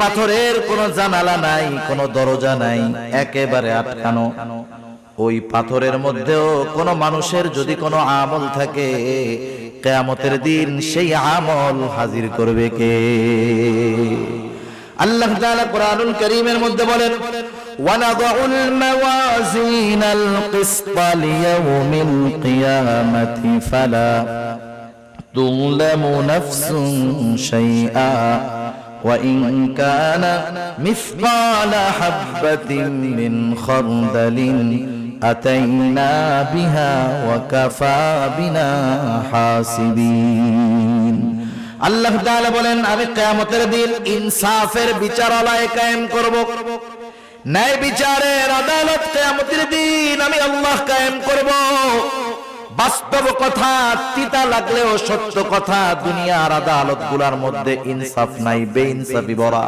পাথরের কোনো জানালা নাই কোনো দরজা নাই একেবারে আটকানো ওই পাথরের মধ্যেও কোনো মানুষের যদি কোনো আমল থাকে কেয়ামতের দিন সেই আমল হাজির করবে কে আল্লাহ তাআলা কোরআনুল কারীমের মধ্যে বলেন ونضع الموازين القسط ليوم القيامة فلا تظلم نفس شيئا وإن كان مثقال حبة من خردل أتينا بها وكفى بنا حاسبين আল্লাহ তাআলা বলেন আমি কিয়ামতের দিন ইনসাফের বিচারালয় কায়েম করব ন্যায় বিচারের আদালত কিয়ামতের দিন আমি আল্লাহ কায়েম করব বাস্তব কথা, তিতা লাগলেও সত্য কথা, দুনিয়ার আদালতগুলার মধ্যে ইনসাফ নাই বে ইনসাফি ভরা